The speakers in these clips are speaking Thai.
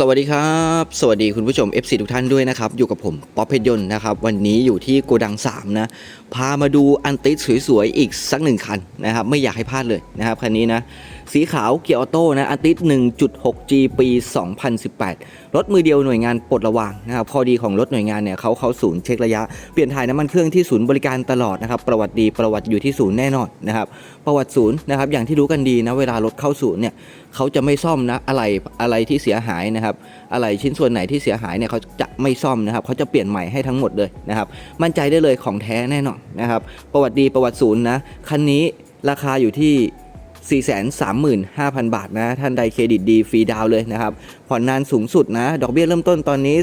สวัสดีครับ สวัสดีคุณผู้ชม FC ทุกท่านด้วยนะครับ อยู่กับผมป๊อปเพชรยนต์นะครับ วันนี้อยู่ที่โกดัง 3 นะ พามาดูอันติสสวยๆ อีกสักหนึ่งคันนะครับ ไม่อยากให้พลาดเลยนะครับ คันนี้นะ สีขาวเกียร์ออโต้นะอันติส 1.6G ปี 2018 รถมือเดียวหน่วยงานปลดระวางนะครับข้อดีของรถหน่วยงานเนี่ยเขาเขาศูนย์เช็คระยะ เปลี่ยนถ่ายน้ำมันเครื่องที่ศูนย์บริการตลอดนะครับ ประวัติดีประวัติอยู่ที่ศูนย์แน่นอนนะครับประวัติศูนย์นะครับอย่างที่รู้กันดีนะเวลารถเข้าศูนย์เนี่ยเขาจะไม่ซ่อมนะอะไรอะไรที่เสียหายนะครับอะไรชิ้นส่วนไหนที่เสียหายเนี่ยเขาจะไม่ซ่อมนะครับเขาจะเปลี่ยนใหม่ให้ทั้งหมดเลยนะครับมั่นใจได้เลยของแท้แน่นอนนะครับประวัติดีประวัติศูนย์นะคันนี้ราคาอยู่ที่ 435,000 บาทนะ ท่านใดเครดิตดีฟรีดาวเลยนะครับ ผ่อนนานสูงสุดนะ ดอกเบี้ยเริ่มต้นตอนนี้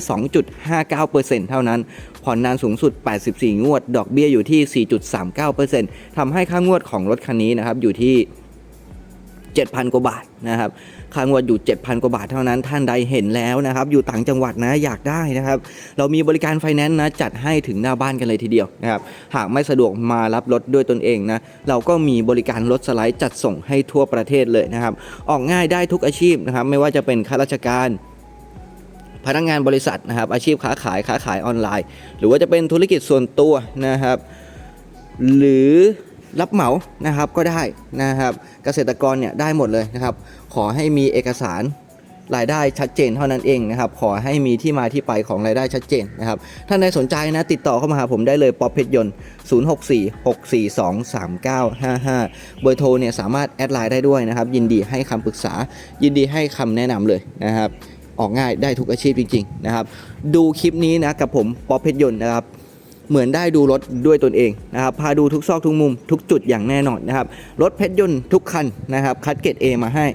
2.59%เท่านั้น ผ่อนนานสูงสุด 84 งวด ดอกเบี้ยอยู่ที่ 4.39%ทำให้ค่างวดของรถคันนี้นะครับอยู่ที่ 7,000 กว่าบาทนะครับค่างวดอยู่ 7,000 กว่าบาทเท่านั้นท่านใดเห็นแล้วนะครับ อยู่ต่างจังหวัดนะอยากได้นะครับ เรามีบริการไฟแนนซ์นะจัดให้ถึงหน้าบ้านกันเลยทีเดียวนะครับหากไม่สะดวกมารับรถด้วยตนเองนะเราก็มีบริการรถสไลด์จัดส่งให้ทั่วประเทศเลยนะครับ ออกง่ายได้ทุกอาชีพนะครับ ไม่ว่าจะเป็นข้าราชการพนักงานบริษัทนะครับ อาชีพค้าขายค้าขายออนไลน์ หรือว่าจะเป็นธุรกิจส่วนตัวนะครับ หรือ รับเหมานะครับก็ได้นะครับเกษตรกรเนี่ยได้หมดเลยนะครับ ขอให้มีเอกสารรายได้ชัดเจนเท่านั้นเองนะครับ ขอให้มีที่มาที่ไปของรายได้ชัดเจนนะครับท่านใดสนใจนะติดต่อเข้ามาหาผมได้เลยป๊อปเพชรยนต์ 0646423955 เบอร์โทรเนี่ยสามารถแอดไลน์ได้ด้วยนะครับ ยินดีให้คำปรึกษา ยินดีให้คำแนะนำเลยนะครับ ออกง่ายได้ทุกอาชีพจริง ๆ นะครับ ดูคลิปนี้นะกับผมป๊อปเพชรยนต์นะครับ เหมือนได้ดูรถด้วยตนเองนะครับพาดูทุกซอกทุกมุมทุกจุดอย่างแน่นอนนะครับรถเพชรยนต์ทุกคันนะครับคัดเกรด A มาให้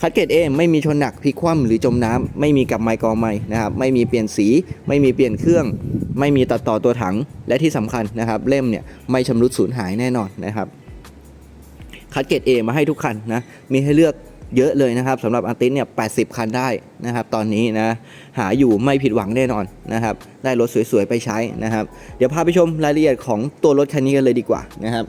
คัดเกรด A ไม่มีชนหนักพลิกคว่ำหรือจมน้ำไม่มีกับไมกอไมนะครับไม่มีเปลี่ยนสี ไม่มีเปลี่ยนเครื่อง ไม่มีตัดต่อตัวถังและที่สำคัญนะครับ เล่มเนี่ยไม่ชำรุดสูญหายแน่นอนนะครับคัดเกรด A มาให้ทุกคันนะมีให้เลือก เยอะเลยนะครับสำหรับอาร์ติสเนี่ย80 คันได้นะครับ ตอนนี้นะหาอยู่ไม่ผิดหวังแน่นอนนะครับ ได้รถสวยๆ ไปใช้นะครับ เดี๋ยวพาไปชมรายละเอียดของตัวรถคันนี้กันเลยดีกว่านะครับ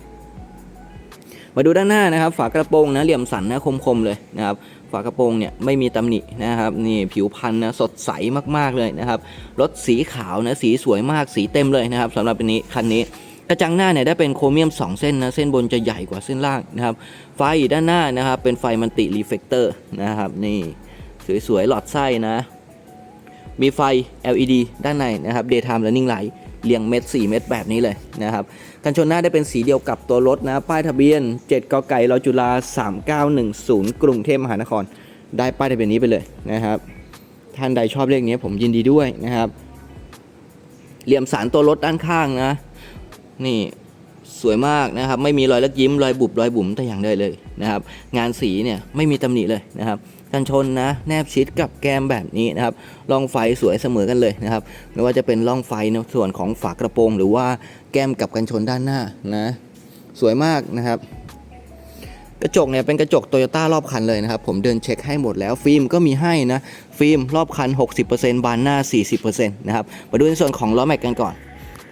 มาดูด้านหน้านะครับ ฝากระโปรงนะเหลี่ยมสันนะคมๆเลยนะครับฝากระโปรงเนี่ยไม่มีตำหนินะครับนี่ผิวพันธุ์นะสดใสมากๆเลยนะครับรถสีขาวนะสีสวยมากสีเต็มเลยนะครับสำหรับอันนี้คันนี้ กระจังหน้าเนี่ยได้เป็นโครเมียม 2 เส้นนะเส้นบนจะใหญ่กว่าเส้นล่างนะครับ ไฟด้านหน้านะครับเป็นไฟมันติรีเฟกเตอร์นะครับนี่สวยๆหลอดไส้นะ มีไฟ LED ด้านในนะครับ daytime running light เรียงเม็ด4 เม็ดแบบนี้เลยนะครับกันชนหน้าได้เป็นสีเดียวกับตัวรถนะ ป้ายทะเบียน 7กไก่รอจุฬา3910 กรุงเทพมหานคร ได้ป้ายทะเบียนนี้ไปเลยนะครับ ท่านใดชอบเลขนี้ผมยินดีด้วยนะครับ เหลี่ยมสารตัวรถด้านข้างนะ นี่สวยมากนะครับ ไม่มีรอยลักยิ้มรอยบุบรอยบุ๋มแต่อย่างใดเลยนะครับ งานสีเนี่ยไม่มีตำหนิเลยนะครับกันชนนะแนบชิดกับแก้มแบบนี้นะครับร่องไฟสวยเสมอกันเลยนะครับ ไม่ว่าจะเป็นร่องไฟในส่วนของฝากระโปรง หรือว่าแก้มกับกันชนด้านหน้านะ สวยมากนะครับกระจกเนี่ยเป็นกระจกโตโยต้ารอบคันเลยนะครับ ผมเดินเช็คให้หมดแล้วฟิล์มก็มีให้นะ ฟิล์มรอบคัน 60%บานหน้า 40%นะครับมาดูในส่วนของล้อแม็กกันก่อน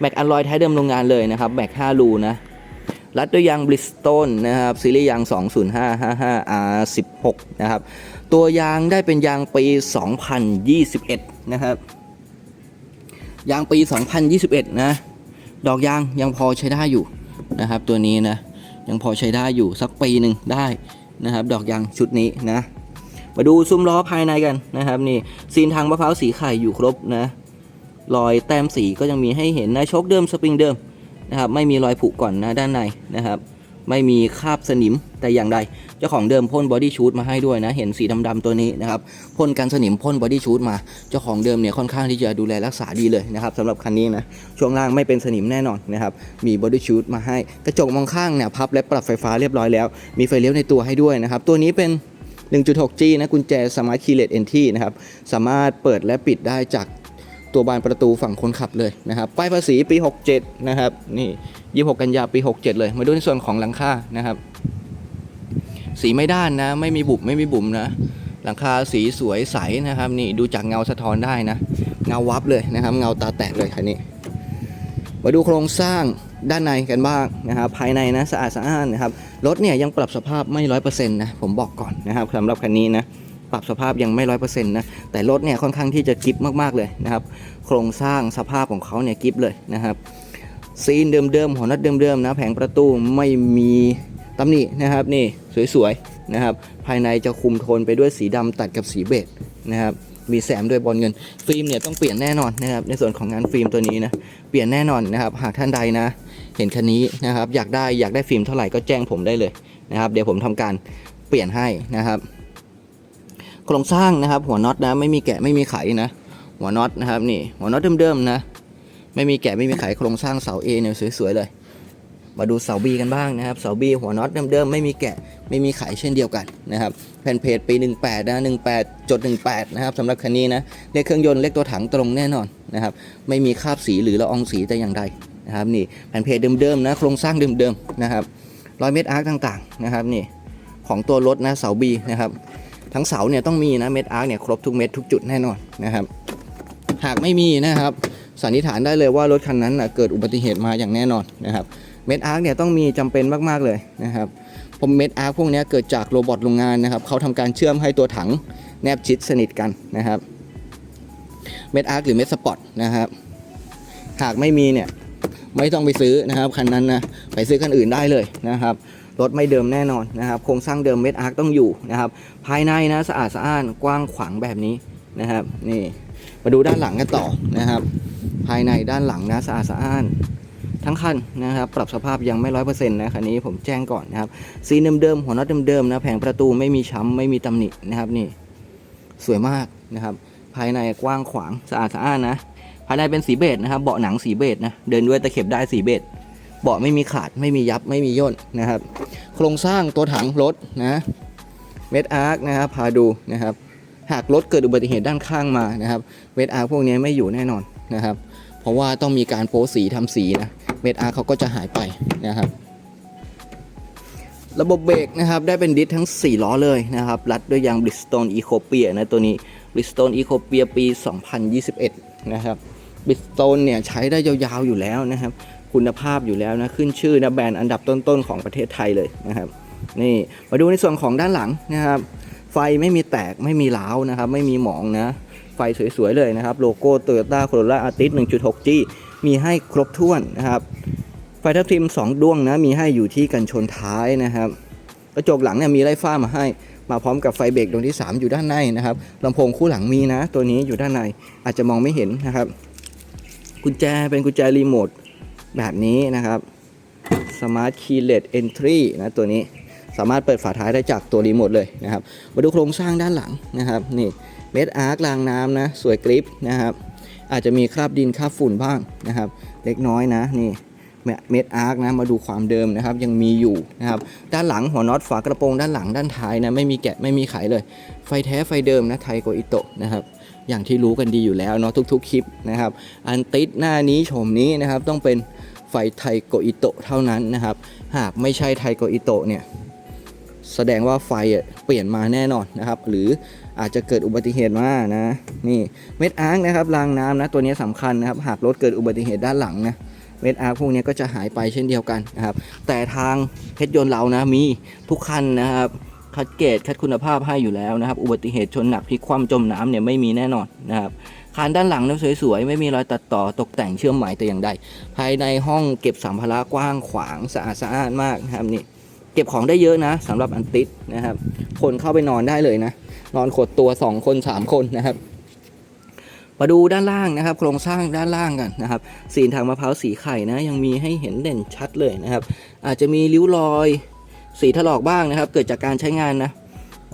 แม็กอันลอยท้เดิมโรงงานเลยนะครับแม็ก5รูนะรัดด้วยยางบริสโตนนะครับซีรีส์ยาง 20555 R16 นะครับ ตัวยางได้เป็นยางปี 2021 นะครับ ยางปี 2021 นะ ดอกยางยังพอใช้ได้อยู่นะครับ ตัวนี้นะ ยังพอใช้ได้อยู่สักปีหนึ่งได้นะครับ ดอกยางชุดนี้นะ มาดูซุ้มล้อภายในกันนะครับนี่ซีนทางมะพร้าวสีไข่อยู่ครบนะ รอยแต้มสีก็ยังมีให้เห็นนะโชคเดิมสปริงเดิมนะครับไม่มีรอยผุก่อนนะด้านในนะครับไม่มีคราบสนิมแต่อย่างใด เจ้าของเดิมพ่นบอดี้ชูดมาให้ด้วยนะ เห็นสีดำๆตัวนี้นะครับพ่นกันสนิมพ่นบอดี้ชูดมา เจ้าของเดิมเนี่ยค่อนข้างที่จะดูแลรักษาดีเลยนะครับสำหรับคันนี้นะ ช่วงล่างไม่เป็นสนิมแน่นอนนะครับ มีบอดี้ชูดมาให้ กระจกมองข้างเนี่ยพับและปรับไฟฟ้าเรียบร้อยแล้ว มีไฟเลี้ยวในตัวให้ด้วยนะครับ ตัวนี้เป็น 1.6G นะกุญแจ Smart Keyless Entry นะครับ สามารถเปิดและปิดได้จาก ตัวบานประตูฝั่งคนขับเลยนะครับป้ายภาษีปี 67 นะครับนี่ 26 กันยาปี 67 เลย มาดูในส่วนของหลังคานะครับ สีไม่ด้านนะ ไม่มีบุบไม่มีบุ๋มนะ หลังคาสีสวยใสนะครับ นี่ดูจากเงาสะท้อนได้นะ เงาวับเลยนะครับ เงาตาแตกเลยคันนี้มาดูโครงสร้างด้านในกันบ้างนะครับภายในนะสะอาดสะอ้านนะครับรถเนี่ยยังปรับสภาพไม่ร้อยเปอร์เซ็นต์นะผมบอกก่อนนะครับสำหรับคันนี้นะ ปรับสภาพยังไม่ร้อยเปอร์เซ็นต์นะ แต่รถเนี่ยค่อนข้างที่จะกิฟมากๆเลยนะครับ โครงสร้างสภาพของเขาเนี่ยกิฟเลยนะครับ ซีนเดิมๆหัวน็อตเดิมๆนะ แผงประตูไม่มีตำหนินะครับนี่สวยๆนะครับ ภายในจะคุมโทนไปด้วยสีดำตัดกับสีเบจนะครับ มีแสมด้วยบอลเงิน ฟิล์มเนี่ยต้องเปลี่ยนแน่นอนนะครับ ในส่วนของงานฟิล์มตัวนี้นะ เปลี่ยนแน่นอนนะครับ หากท่านใดนะ เห็นคันนี้นะครับ อยากได้อยากได้ฟิล์มเท่าไหร่ก็แจ้งผมได้เลยนะครับ เดี๋ยวผมทำการเปลี่ยนให้นะครับ โครงสร้างนะครับ หัวน็อตนะไม่มีแกะไม่มีไขนะ หัวน็อตนะครับนี่หัวน็อตเดิมๆนะ ไม่มีแกะไม่มีไขโครงสร้างเสา A เนี่ยสวยๆเลย มาดูเสา B กันบ้างนะครับเสา B หัวน็อตเดิมๆไม่มีแกะไม่มีไขเช่นเดียวกันนะครับแผ่นเพจปี 18 นะ18จด18 นะครับสำหรับคันนี้นะเลขเครื่องยนต์เลขตัวถังตรงแน่นอนนะครับไม่มีคราบสีหรือละอองสีแต่อย่างใดนะครับนี่แผ่นเพจเดิมๆนะโครงสร้างเดิมๆนะครับรอยเม็ดอาร์คต่างๆนะครับนี่ของตัวรถนะเสา B นะครับ ทั้งเสาเนี่ยต้องมีนะเม็ดอาร์คเนี่ยครบทุกเม็ดทุกจุดแน่นอนนะครับ หากไม่มีนะครับสันนิษฐานได้เลยว่ารถคันนั้นนะเกิดอุบัติเหตุมาอย่างแน่นอนนะครับเม็ดอาร์คเนี่ยต้องมีจำเป็นมากๆเลยนะครับผมเม็ดอาร์คพวกนี้เกิดจากโรบอทโรงงานนะครับเขาทำการเชื่อมให้ตัวถังแนบชิดสนิทกันนะครับเม็ดอาร์คหรือเม็ดสปอตนะครับหากไม่มีเนี่ยไม่ต้องไปซื้อนะครับคันนั้นนะไปซื้อคันอื่นได้เลยนะครับ รถไม่เดิมแน่นอนนะครับ โครงสร้างเดิมเม็ดอาร์คต้องอยู่นะครับ ภายในนะสะอาดสะอ้านกว้างขวางแบบนี้นะครับ นี่มาดูด้านหลังกันต่อนะครับ ภายในด้านหลังนะสะอาดสะอ้านทั้งคันนะครับปรับสภาพยังไม่ร้อยเปอร์เซ็นต์นะคันนี้ผมแจ้งก่อนนะครับซีเดิมๆหัวน็อตเดิมๆนะแผงประตูไม่มีช้ำไม่มีตำหนินะครับนี่สวยมากนะครับ ภายในกว้างขวางสะอาดสะอ้านนะภายในเป็นสีเบจนะครับเบาะหนังสีเบจนะเดินด้วยตะเข็บได้สีเบจ เบาะไม่มีขาดไม่มียับไม่มีย่นนะครับ โครงสร้างตัวถังรถนะเม็ดอาร์คนะครับพาดูนะครับ หากรถเกิดอุบัติเหตุด้านข้างมานะครับเม็ดอาร์พวกนี้ไม่อยู่แน่นอนนะครับ เพราะว่าต้องมีการโปะสีทำสีนะเม็ดอาร์เขาก็จะหายไปนะครับ ระบบเบรกนะครับได้เป็นดิสทั้ง 4 ล้อเลยนะครับ รัดด้วยยาง Bridgestone Ecopia นะตัวนี้ Bridgestone Ecopia ปี 2021 นะครับ Bridgestone เนี่ยใช้ได้ยาวๆอยู่แล้วนะครับ คุณภาพอยู่แล้วนะขึ้นชื่อนะแบรนด์อันดับต้นๆของประเทศไทยเลยนะครับนี่มาดูในส่วนของด้านหลังนะครับ ไฟไม่มีแตกไม่มีร้าวนะครับ ไม่มีหมองนะ ไฟสวยๆเลยนะครับ โลโก้ Toyota Corolla Altis 1.6G มีให้ครบถ้วนนะครับ ไฟทับทิม 2 ดวงนะ มีให้อยู่ที่กันชนท้ายนะครับกระจกหลังเนี่ยมีไล่ฟ้ามาให้มาพร้อมกับไฟเบรกดวงที่ 3 อยู่ด้านในนะครับลำโพงคู่หลังมีนะ ตัวนี้อยู่ด้านในอาจจะมองไม่เห็นนะครับ กุญแจเป็นกุญแจรีโมท แบบนี้นะครับ Smart Keyless Entry นะตัวนี้สามารถเปิดฝาท้ายได้จากตัวรีโมทเลยนะครับ มาดูโครงสร้างด้านหลังนะครับนี่เม็ดอาร์ครางน้ำนะสวยกริปนะครับ อาจจะมีคราบดินคราบฝุ่นบ้างนะครับ เล็กน้อยนะนี่เม็ดอาร์คนะมาดูความเดิมนะครับยังมีอยู่นะครับด้านหลังหัวน็อตฝากระโปรงด้านหลังด้านท้ายนะไม่มีแกะไม่มีไขเลย ไฟแท้ไฟเดิมนะไทโกอิโตะนะครับอย่างที่รู้กันดีอยู่แล้วเนาะทุก ๆ คลิปนะครับอันติดหน้านี้โฉมนี้นะครับต้องเป็น ไฟไทโกอิโตะเท่านั้นนะครับ หากไม่ใช่ไทโกอิโตะเนี่ยแสดงว่าไฟเปลี่ยนมาแน่นอนนะครับ หรืออาจจะเกิดอุบัติเหตุมานะนี่เม็ดอาร์คนะครับรางน้ำนะตัวนี้สำคัญนะครับ หากรถเกิดอุบัติเหตุด้านหลังนะเม็ดอาร์พวกนี้ก็จะหายไปเช่นเดียวกันนะครับ แต่ทางเพชรยนต์เรานะมีทุกคันนะครับคัดเกรดคัดคุณภาพให้อยู่แล้วนะครับ อุบัติเหตุชนหนักพลิกคว่ำจมน้ำเนี่ยไม่มีแน่นอนนะครับ คันด้านหลังเนี่ยสวยๆ ไม่มีรอยตัดต่อตกแต่งเชื่อมหม่แต่อย่างใด ภายในห้องเก็บสัมภาระกว้างขวางสะอาดสะอานมากนะครับนี่เก็บของได้เยอะนะสำหรับอันติดนะครับ คนเข้าไปนอนได้เลยนะ นอนขดตัว 2 คน 3 คนนะครับมาดูด้านล่างนะครับ โครงสร้างด้านล่างกันนะครับ สีทางมะพร้าวสีไข่นะ ยังมีให้เห็นเด่นชัดเลยนะครับ อาจจะมีริ้วรอย สีถลอกบ้างนะครับ เกิดจากการใช้งานนะ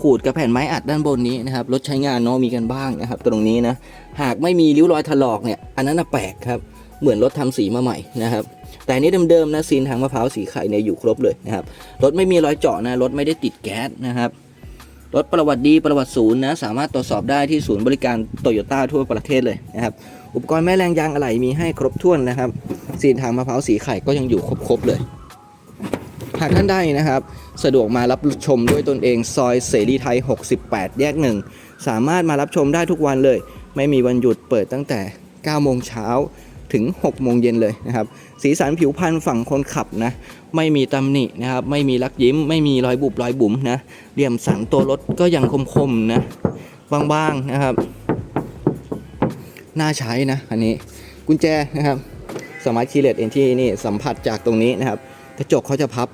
ขูดกับแผ่นไม้อัดด้านบนนี้นะครับรถใช้งานเนาะมีกันบ้างนะครับ ตรงนี้นะหากไม่มีริ้วรอยถลอกเนี่ยอันนั้นแปลกครับเหมือนรถทำสีมาใหม่นะครับแต่นี้เดิมๆนะซีนทางมะพร้าวสีไข่เนี่ยอยู่ครบเลยนะครับรถไม่มีรอยเจาะนะรถไม่ได้ติดแก๊สนะครับรถประวัติดีประวัติศูนย์นะสามารถตรวจสอบได้ที่ศูนย์บริการโตโยต้าทั่วประเทศเลยนะครับอุปกรณ์แม่แรงยางอะไหล่มีให้ครบถ้วนนะครับสีนทางมะพร้าวสีไข่ก็ยังอยู่ครบๆเลย หากท่านใดนะครับ สะดวกมารับชมด้วยตนเองซอยเสรีไทย 68 แยกหนึ่งสามารถมารับชมได้ทุกวันเลย ไม่มีวันหยุดเปิดตั้งแต่ 9 โมงเช้าถึง 6 โมงเย็นเลยนะครับ สีสันผิวพรรณฝั่งคนขับนะ ไม่มีตำหนินะครับ ไม่มีลักยิ้ม ไม่มีรอยบุบรอยบุ๋มนะเหลี่ยมสันตัวรถก็ยังคมๆนะบางๆนะครับ น่าใช้นะอันนี้ กุญแจนะครับสมาร์ทคีย์เลสเอนที่นี่สัมผัสจากตรงนี้นะครับ กระจกเขาจะพับ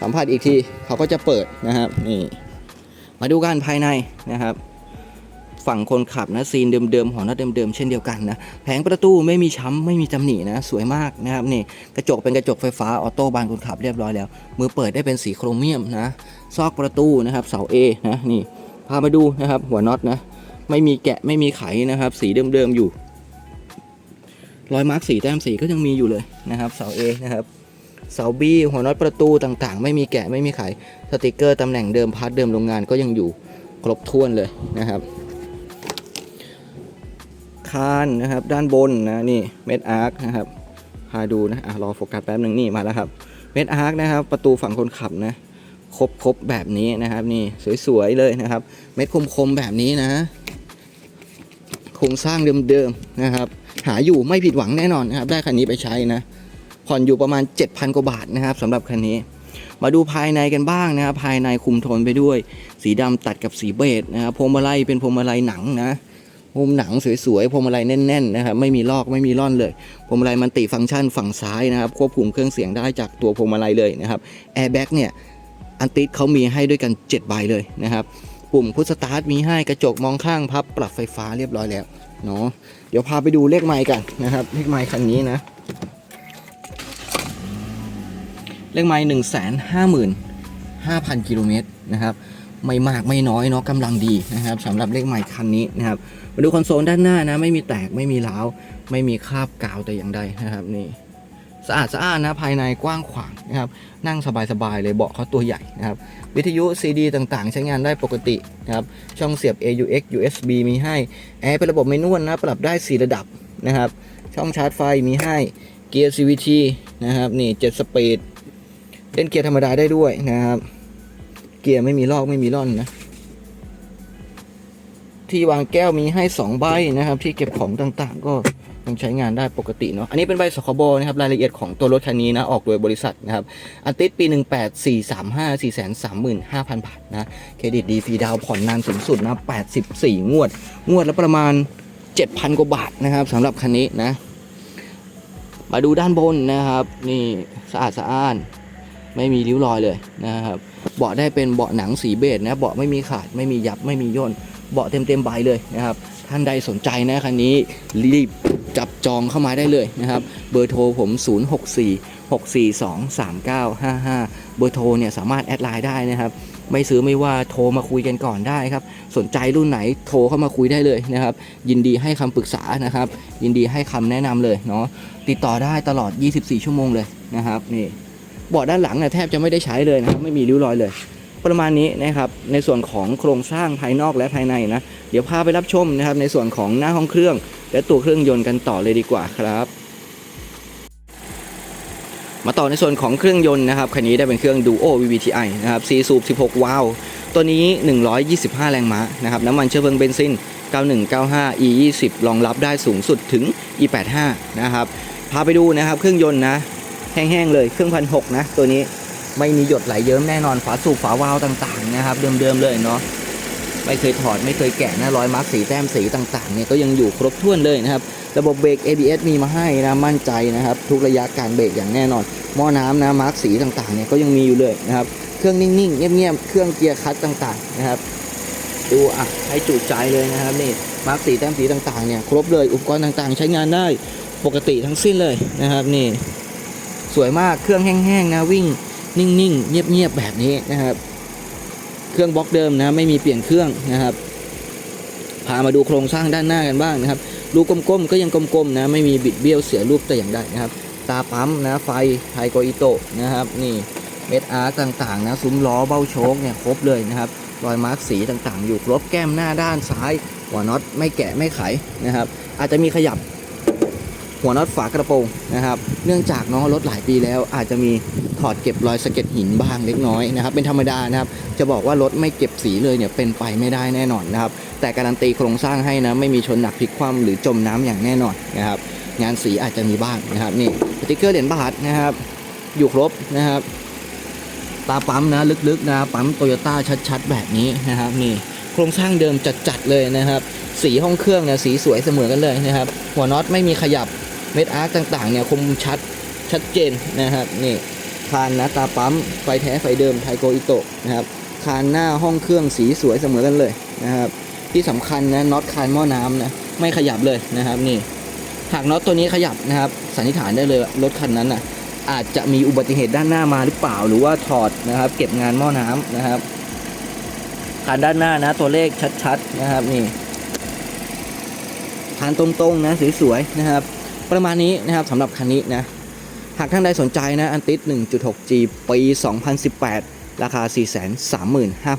สัมผัสอีกทีเขาก็จะเปิดนะครับนี่มาดูกันภายในนะครับ ฝั่งคนขับนะซีนเดิมๆหัวน็อตเดิมๆเช่นเดียวกันนะแผงประตูไม่มีช้ำไม่มีตำหนินะสวยมากนะครับนี่กระจกเป็นกระจกไฟฟ้าออโต้บานคนขับเรียบร้อยแล้ว มือเปิดได้เป็นสีโครเมียมนะซอกประตูนะครับเสา A นะนี่พามาดูนะครับหัวน็อตนะไม่มีแกะไม่มีไขนะครับ สีเดิมๆอยู่รอยมาร์กสีแต้มสีก็ยังมีอยู่เลยนะครับเสา A นะครับ เสา B หัวน็อตประตูต่างๆ ไม่มีแกะไม่มีไขสติกเกอร์ตำแหน่งเดิมพาร์ทเดิมโรงงานก็ยังอยู่ครบถ้วนเลยนะครับ คานนะครับด้านบนนะนี่เม็ดอาร์คนะครับพาดูนะอะรอโฟกัสแป๊บหนึ่งนี่มาแล้วครับเม็ดอาร์คนะครับประตูฝั่งคนขับนะครบครบแบบนี้นะครับนี่สวยๆเลยนะครับ เม็ดคมๆแบบนี้นะโครงสร้างเดิมๆนะครับ หาอยู่ไม่ผิดหวังแน่นอนนะครับ ได้คันนี้ไปใช้นะ ผ่อนอยู่ประมาณ 7,000 กว่าบาทนะครับสำหรับคันนี้ มาดูภายในกันบ้างนะครับ ภายในคุมโทนไปด้วย สีดำตัดกับสีเบจนะครับพวงมาลัยเป็นพวงมาลัยหนังนะมุมหนังสวยๆพวงมาลัยแน่นๆนะครับไม่มีลอกไม่มีร่อนเลยพวงมาลัยมันติฟังก์ชันฝั่งซ้ายนะครับควบคุมเครื่องเสียงได้จากตัวพวงมาลัยเลยนะครับแอร์แบ็กเนี่ยอันติดเขามีให้ด้วยกัน7ใบเลยนะครับปุ่มพุทสตาร์ทมีให้กระจกมองข้างพับปรับไฟฟ้าเรียบร้อยแล้วเนาะเดี๋ยวพาไปดูเลขไมค์กันนะครับเลขไมค์คันนี้นะ เลขไมค์หนึ่งแสนห้าหมื่นห้าพันกิโลเมตรนะครับไม่มากไม่น้อยเนาะกำลังดีนะครับสำหรับเลขไมค์คันนี้นะครับมาดูคอนโซลด้านหน้านะไม่มีแตกไม่มีร้าวไม่มีคราบกาวแต่อย่างใดนะครับนี่สะอาดสะอาดนะภายในกว้างขวางนะครับนั่งสบายๆเลยเบาะเขาตัวใหญ่นะครับวิทยุ CD ต่างๆ ใช้งานได้ปกตินะครับช่องเสียบ AUX USB มีให้แอร์เป็นระบบไม่นวลนะปรับได้ 4 ระดับนะครับช่องชาร์จไฟมีให้เกียร์ CVT นะครับนี่7สปีด เล่นเกียร์ธรรมดาได้ด้วยนะครับ เกียร์ไม่มีลอกไม่มีร่อนนะ ที่วางแก้วมีให้ 2 ใบนะครับ ที่เก็บของต่างๆ ก็ยังใช้งานได้ปกติเนาะ อันนี้เป็นใบสคบนะครับรายละเอียดของตัวรถคันนี้นะ ออกโดยบริษัทนะครับ อันติดปี 18 4 3 5 4 3 5 0 0 0 บาทนะ เครดิตดีฟรีดาวผ่อนนานสูงสุดนะ 84 งวด งวดละประมาณ 7,000 กว่าบาทนะครับสำหรับคันนี้นะ มาดูด้านบนนะครับ นี่สะอาดสะอ้าน ไม่มีริ้วรอยเลยนะครับเบาะได้เป็นเบาะหนังสีเบจนะเบาะไม่มีขาดไม่มียับไม่มีย่นเบาะเต็มเต็มๆใบเลยนะครับท่านใดสนใจนะคันนี้รีบจับจองเข้ามาได้เลยนะครับเบอร์โทรผม 064 642 3955 เบอร์โทรเนี่ยสามารถแอดไลน์ได้นะครับ ไม่ซื้อไม่ว่าโทรมาคุยกันก่อนได้ครับ สนใจรุ่นไหนโทรเข้ามาคุยได้เลยนะครับ ยินดีให้คำปรึกษานะครับ ยินดีให้คำแนะนำเลยเนาะติดต่อได้ตลอด 24 ชั่วโมงเลยนะครับนี่ เบาะด้านหลังเนี่ยแทบจะไม่ได้ใช้เลยนะครับไม่มีริ้วรอยเลย ประมาณนี้นะครับในส่วนของโครงสร้างภายนอกและภายในนะเดี๋ยวพาไปรับชมนะครับในส่วนของหน้าห้องเครื่อง และตัวเครื่องยนต์กันต่อเลยดีกว่าครับมาต่อในส่วนของเครื่องยนต์นะครับคันนี้ได้เป็นเครื่อง Duo VVTi นะครับ4สูบ 16 วาล์วตัวนี้ 125 แรงม้านะครับน้ำมันเชื้อเพลิงเบนซิน 9195 E20 รองรับได้สูงสุดถึง E85 นะครับพาไปดูนะครับเครื่องยนต์นะ แห้งๆเลยเครื่องพันหกนะ ตัวนี้ไม่มีหยดไหลเยิ้มแน่นอนฝาสูบฝาวาล์วต่างๆนะครับเดิมๆเลยเนาะไม่เคยถอดไม่เคยแกะนะรอยมาร์กสีแต้มสีต่างๆเนี่ยก็ยังอยู่ครบถ้วนเลยนะครับ ระบบเบรก ABS มีมาให้นะมั่นใจนะครับ ทุกระยะการเบรกอย่างแน่นอน หม้อน้ำนะมาร์กสีต่างๆเนี่ยก็ยังมีอยู่เลยนะครับเครื่องนิ่งๆเงียบๆเครื่องเกียร์คัสต่างๆนะครับดูอะให้จุใจเลยนะครับนี่มาร์กสีแต้มสีต่างๆเนี่ยครบเลยอุปกรณ์ต่างๆ ใช้งานได้ปกติทั้งสิ้นเลยนะครับนี่ สวยมากเครื่องแห้งๆนะวิ่งนิ่งๆ เงียบๆแบบนี้นะครับ เครื่องบล็อกเดิมนะไม่มีเปลี่ยนเครื่องนะครับ พามาดูโครงสร้างด้านหน้ากันบ้างนะครับรูกลมๆก็ยังกลมๆนะไม่มีบิดเบี้ยวเสียรูปแต่อย่างใดนะครับ ตาปั๊มนะไฟไทโกอิโตะนะครับนี่เม็ดอาร์คต่างๆนะซุ้มล้อเบ้าโชคเนี่ยครบเลยนะครับรอยมาร์กสีต่างๆ อยู่ครบแก้มหน้าด้านซ้ายหัวน็อตไม่แกะไม่ไขนะครับ อาจจะมีขยับ หัวน็อตฝากระโปรงนะครับ เนื่องจากน้องรถหลายปีแล้วอาจจะมีถอดเก็บรอยสะเก็ดหินบ้างเล็กน้อยนะครับ เป็นธรรมดานะครับ จะบอกว่ารถไม่เก็บสีเลยเนี่ยเป็นไปไม่ได้แน่นอนนะครับ แต่การันตีโครงสร้างให้นะไม่มีชนหนักพลิกคว่ำหรือจมน้ำอย่างแน่นอนนะครับ งานสีอาจจะมีบ้างนะครับนี่สติกเกอร์เหรียญบาทนะครับ อยู่ครบนะครับตาปั๊มนะลึกๆนะปั๊มโตโยต้าชัดๆ แบบนี้นะครับนี่โครงสร้างเดิมจัดๆเลยนะครับ สีห้องเครื่องเนี่ยสีสวยเสมอกันเลยนะครับ หัวน็อตไม่มีขยับ เม็ดอาร์คต่างๆเนี่ยคมชัดชัดเจนนะครับนี่คานนะตาปั๊มไฟแท้ไฟเดิมไทโกอิโตะนะครับคานหน้าห้องเครื่องสีสวยเสมอกันเลยนะครับที่สำคัญนะน็อตคานหม้อน้ำนะไม่ขยับเลยนะครับนี่หากน็อตตัวนี้ขยับนะครับสันนิษฐานได้เลยรถคันนั้นน่ะอาจจะมีอุบัติเหตุด้านหน้ามาหรือเปล่า หรือว่าถอดนะครับ เก็บงานหม้อน้ำนะครับคานด้านหน้านะตัวเลขชัดๆนะครับนี่คานตรงๆนะสวยๆนะครับ ประมาณนี้นะครับสำหรับคันนี้นะ หากท่านใดสนใจนะอันติส 1.6G ปี 2018 ราคา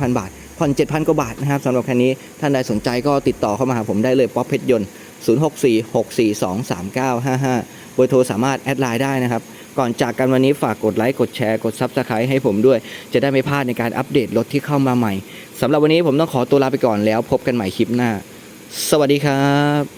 435,000 บาท ผ่อน 7,000 กว่าบาทนะครับสำหรับคันนี้ท่านใดสนใจก็ติดต่อเข้ามาหาผมได้เลยป๊อปเพชรยนต์ 0646423955เบอร์โทรสามารถแอดไลน์ได้นะครับก่อนจากกันวันนี้ฝากกดไลค์ กดแชร์ กด Subscribe ให้ผมด้วย จะได้ไม่พลาดในการอัปเดตรถที่เข้ามาใหม่สำหรับวันนี้ผมต้องขอตัวลาไปก่อนแล้วพบกันใหม่คลิปหน้า สวัสดีครับ